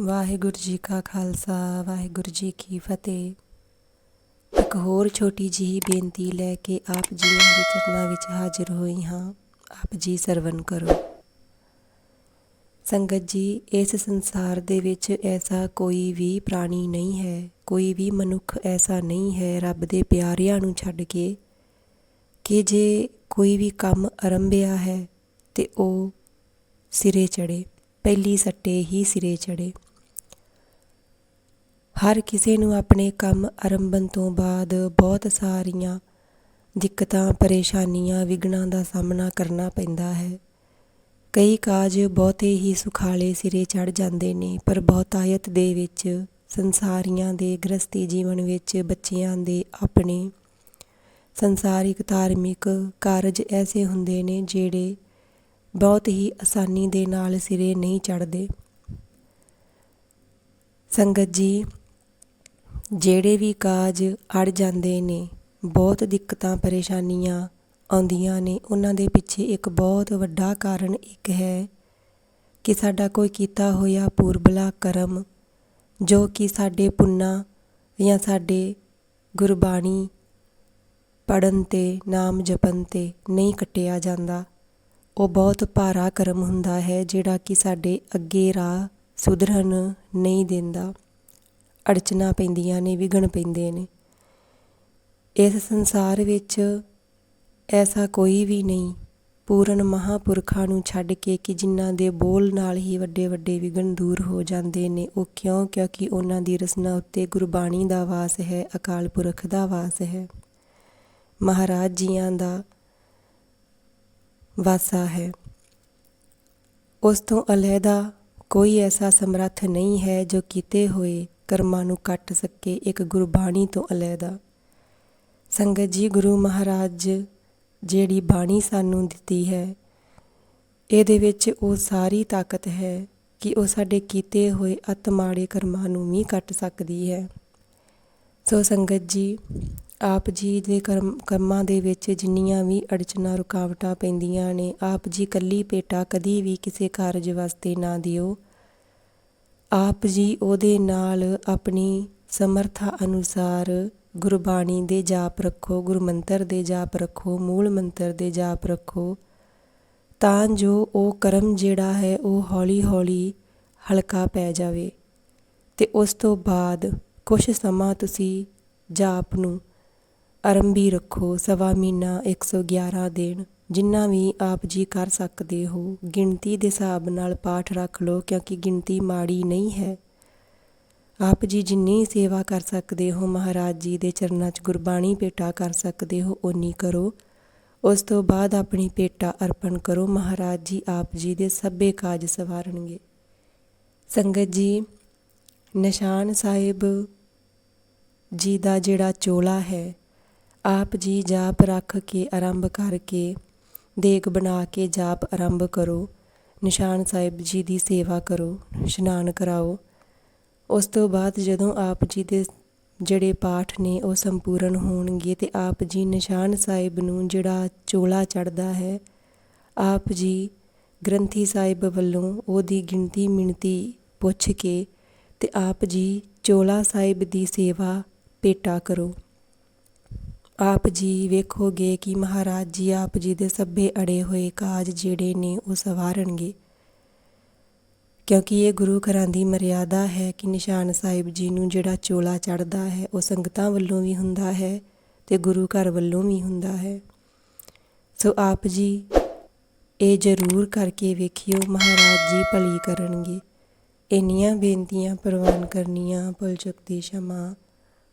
ਵਾਹਿਗੁਰੂ ਜੀ ਕਾ ਖਾਲਸਾ, ਵਾਹਿਗੁਰੂ ਜੀ ਕੀ ਫਤਿਹ। ਇੱਕ ਹੋਰ ਛੋਟੀ ਜਿਹੀ ਬੇਨਤੀ ਲੈ ਕੇ ਆਪ ਜੀਆਂ ਦੇ ਚਰਨਾਂ ਵਿੱਚ ਹਾਜ਼ਰ ਹੋਈ ਹਾਂ। ਆਪ ਜੀ ਸਰਵਨ ਕਰੋ। ਸੰਗਤ ਜੀ, ਇਸ ਸੰਸਾਰ ਦੇ ਵਿੱਚ ਐਸਾ ਕੋਈ ਵੀ ਪ੍ਰਾਣੀ ਨਹੀਂ ਹੈ, ਕੋਈ ਵੀ ਮਨੁੱਖ ਐਸਾ ਨਹੀਂ ਹੈ ਰੱਬ ਦੇ ਪਿਆਰਿਆਂ ਨੂੰ ਛੱਡ ਕੇ ਕਿ ਜੇ ਕੋਈ ਵੀ ਕੰਮ ਆਰੰਭਿਆ ਹੈ ਤੇ ਉਹ ਸਿਰੇ ਚੜੇ ਪਹਿਲੀ ਸੱਟੇ ਹੀ ਸਿਰੇ ਚੜੇ ਹਰ ਕਿਸੇ ਨੂੰ ਆਪਣੇ ਕੰਮ ਆਰੰਭਣ ਤੋਂ ਬਾਅਦ ਬਹੁਤ ਸਾਰੀਆਂ ਦਿੱਕਤਾਂ, ਪਰੇਸ਼ਾਨੀਆਂ, ਵਿਘਨਾਂ ਦਾ ਸਾਹਮਣਾ ਕਰਨਾ ਪੈਂਦਾ ਹੈ। ਕਈ ਕਾਜ ਬਹੁਤੇ ਹੀ ਸੁਖਾਲੇ ਸਿਰੇ ਚੜ ਜਾਂਦੇ ਨੇ, ਪਰ ਬਹੁਤਾਇਤ ਦੇ ਵਿੱਚ, ਸੰਸਾਰੀਆਂ ਦੇ ਗ੍ਰਸਤੀ ਜੀਵਨ ਵਿੱਚ ਬੱਚਿਆਂ ਦੇ ਆਪਣੇ ਸੰਸਾਰਿਕ ਧਾਰਮਿਕ ਕਾਰਜ ਐਸੇ ਹੁੰਦੇ ਨੇ ਜਿਹੜੇ ਬਹੁਤ ਹੀ ਆਸਾਨੀ ਦੇ ਨਾਲ ਸਿਰੇ ਨਹੀਂ ਚੜਦੇ ਸੰਗਤ ਜੀ ਜਿਹੜੇ ਵੀ ਕਾਜ ਅੜ ਜਾਂਦੇ ਨੇ, ਬਹੁਤ ਦਿੱਕਤਾਂ, ਪਰੇਸ਼ਾਨੀਆਂ ਆਉਂਦੀਆਂ ਨੇ, ਉਹਨਾਂ ਦੇ ਪਿੱਛੇ ਇੱਕ ਬਹੁਤ ਵੱਡਾ ਕਾਰਨ ਇੱਕ ਹੈ ਕਿ ਸਾਡਾ ਕੋਈ ਕੀਤਾ ਹੋਇਆ ਪੂਰਬਲਾ ਕਰਮ, ਜੋ ਕਿ ਸਾਡੇ ਪੁੰਨਾ ਜਾਂ ਸਾਡੇ ਗੁਰਬਾਣੀ ਪੜਨ ਤੇ, ਨਾਮ ਜਪਨ ਤੇ ਨਹੀਂ ਕੱਟਿਆ ਜਾਂਦਾ। ਉਹ ਬਹੁਤ ਭਾਰਾ ਕਰਮ ਹੁੰਦਾ ਹੈ, ਜਿਹੜਾ ਕਿ ਸਾਡੇ ਅੱਗੇ ਰਾਹ ਸੁਧਰਨ ਨਹੀਂ ਦਿੰਦਾ। ਅੜਚਨਾ ਪੈਂਦੀਆਂ ਨੇ ਵਿਗਣ ਪੈਂਦੇ ਨੇ। ਇਸ ਸੰਸਾਰ ਵਿੱਚ ਐਸਾ ਕੋਈ ਵੀ ਨਹੀਂ। ਪੂਰਨ ਮਹਾਪੁਰਖਾਂ ਨੂੰ ਛੱਡ ਕੇ ਕਿ ਜਿਨ੍ਹਾਂ ਦੇ ਬੋਲ ਨਾਲ ਹੀ ਵੱਡੇ ਵੱਡੇ ਵਿਗਣ ਦੂਰ ਹੋ ਜਾਂਦੇ ਨੇ, ਉਹ ਕਿਉਂ? ਕਿਉਂਕਿ ਉਹਨਾਂ ਦੀ ਰਸਨਾ ਉੱਤੇ ਗੁਰਬਾਣੀ ਦਾ ਵਾਸ ਹੈ, ਅਕਾਲ ਪੁਰਖ ਦਾ ਵਾਸ ਹੈ। ਮਹਾਰਾਜ ਜੀਆਂ ਦਾ ਵਾਸਾ ਹੈ। ਉਸ ਤੋਂ ਅਲਹਿਦਾ ਕੋਈ ਐਸਾ ਸਮਰੱਥ ਨਹੀਂ ਹੈ ਜੋ ਕੀਤੇ ਹੋਏ ਕਰਮਾਂ ਨੂੰ ਕੱਟ ਸਕੇ ਇੱਕ ਗੁਰਬਾਣੀ ਤੋਂ ਅਲੱਗਾ ਸੰਗਤ ਜੀ, ਗੁਰੂ ਮਹਾਰਾਜ, ਜਿਹੜੀ ਬਾਣੀ ਸਾਨੂੰ ਦਿੱਤੀ ਹੈ, ਇਹਦੇ ਵਿੱਚ ਉਹ ਸਾਰੀ ਤਾਕਤ ਹੈ ਕਿ ਉਹ ਸਾਡੇ ਕੀਤੇ ਹੋਏ ਅਤਮਾੜੇ ਕਰਮਾਂ ਨੂੰ ਵੀ ਕੱਟ ਸਕਦੀ ਹੈ। ਸੋ ਸੰਗਤ ਜੀ, ਆਪ ਜੀ ਦੇ ਕਰਮ, ਕਰਮਾਂ ਦੇ ਵਿੱਚ ਜਿੰਨੀਆਂ ਵੀ ਅੜਚਨਾ ਰੁਕਾਵਟਾਂ ਪੈਂਦੀਆਂ ਨੇ, ਆਪ ਜੀ ਕੱਲੀ ਪੇਟਾ ਕਦੀ ਵੀ ਕਿਸੇ ਕਾਰਜ ਵਾਸਤੇ ਨਾ ਦਿਓ। ਆਪ ਜੀ ਉਹਦੇ ਨਾਲ ਆਪਣੀ ਸਮਰੱਥਾ ਅਨੁਸਾਰ ਗੁਰਬਾਣੀ ਦੇ ਜਾਪ ਰੱਖੋ, ਗੁਰਮੰਤਰ ਦੇ ਜਾਪ ਰੱਖੋ, ਮੂਲ ਮੰਤਰ ਦੇ ਜਾਪ ਰੱਖੋ। ਤਾਂ ਜੋ ਉਹ ਕਰਮ ਜਿਹੜਾ ਹੈ ਉਹ ਹੌਲੀ-ਹੌਲੀ ਹਲਕਾ ਪੈ ਜਾਵੇ ਤੇ ਉਸ ਤੋਂ ਬਾਅਦ ਕੁਝ ਸਮਾਂ ਤੁਸੀਂ ਜਾਪ ਨੂੰ ਆਰੰਭੀ ਰੱਖੋ। ਸਵਾ ਮਹੀਨਾ 111 ਦਿਨ। ਜਿੰਨਾ ਵੀ ਆਪ ਜੀ ਕਰ ਸਕਦੇ ਹੋ, ਗਿਣਤੀ ਦੇ ਹਿਸਾਬ ਨਾਲ ਪਾਠ ਰੱਖ ਲਓ, ਕਿਉਂਕਿ ਗਿਣਤੀ ਮਾੜੀ ਨਹੀਂ ਹੈ। ਆਪ ਜੀ ਜਿੰਨੀ ਸੇਵਾ ਕਰ ਸਕਦੇ ਹੋ, ਮਹਾਰਾਜ ਜੀ ਦੇ ਚਰਨਾਂ 'ਚ ਗੁਰਬਾਣੀ ਭੇਟਾ ਕਰ ਸਕਦੇ ਹੋ, ਓਨੀ ਕਰੋ। ਉਸ ਤੋਂ ਬਾਅਦ ਆਪਣੀ ਭੇਟਾ ਅਰਪਣ ਕਰੋ, ਮਹਾਰਾਜ ਜੀ ਆਪ ਜੀ ਦੇ ਸਭੇ ਕਾਜ ਸਵਾਰਨਗੇ। ਸੰਗਤ ਜੀ, ਨਿਸ਼ਾਨ ਸਾਹਿਬ ਜੀ ਦਾ ਜਿਹੜਾ ਚੋਲਾ ਹੈ, ਆਪ ਜੀ ਜਾਪ ਰੱਖ ਕੇ, ਆਰੰਭ ਕਰਕੇ ਦੇਗ ਬਣਾ ਕੇ ਜਾਪ ਆਰੰਭ ਕਰੋ। ਨਿਸ਼ਾਨ ਸਾਹਿਬ ਜੀ ਦੀ ਸੇਵਾ ਕਰੋ, ਇਸ਼ਨਾਨ ਕਰਾਓ। ਉਸ ਤੋਂ ਬਾਅਦ ਜਦੋਂ ਆਪ ਜੀ ਦੇ ਜਿਹੜੇ ਪਾਠ ਨੇ ਉਹ ਸੰਪੂਰਨ ਹੋਣਗੇ ਤੇ ਆਪ ਜੀ ਨਿਸ਼ਾਨ ਸਾਹਿਬ ਨੂੰ ਜਿਹੜਾ ਚੋਲਾ ਚੜਦਾ ਹੈ, ਆਪ ਜੀ ਗ੍ਰੰਥੀ ਸਾਹਿਬ ਵੱਲੋਂ ਉਹਦੀ ਗਿਣਤੀ ਮਿਣਤੀ ਪੁੱਛ ਕੇ ਤੇ ਆਪ ਜੀ ਚੋਲਾ ਸਾਹਿਬ ਦੀ ਸੇਵਾ ਪੇਟਾ ਕਰੋ। ਆਪ ਜੀ ਵੇਖੋਗੇ ਕਿ ਮਹਾਰਾਜ ਜੀ ਆਪ ਜੀ ਦੇ ਸਭੇ ਅੜੇ ਹੋਏ ਕਾਜ ਜਿਹੜੇ ਨੇ ਉਹ ਸਵਾਰਨਗੇ। ਕਿਉਂਕਿ ਇਹ ਗੁਰੂ ਘਰਾਂ ਦੀ ਮਰਿਆਦਾ ਹੈ ਕਿ ਨਿਸ਼ਾਨ ਸਾਹਿਬ ਜੀ ਨੂੰ ਜਿਹੜਾ ਚੋਲਾ ਚੜਦਾ ਹੈ, ਉਹ ਸੰਗਤਾਂ ਵੱਲੋਂ ਵੀ ਹੁੰਦਾ ਹੈ ਤੇ ਗੁਰੂ ਘਰ ਵੱਲੋਂ ਵੀ ਹੁੰਦਾ ਹੈ। ਸੋ ਆਪ ਜੀ ਇਹ ਜ਼ਰੂਰ ਕਰਕੇ ਵੇਖਿਓ ਮਹਾਰਾਜ ਜੀ ਭਲੀ ਕਰਨਗੇ। ਇੰਨੀਆਂ ਬੇਨਤੀਆਂ ਪ੍ਰਵਾਨ ਕਰਨੀਆਂ, ਭੁੱਲ ਚੁੱਕਦੀ ਸ਼ਮਾ।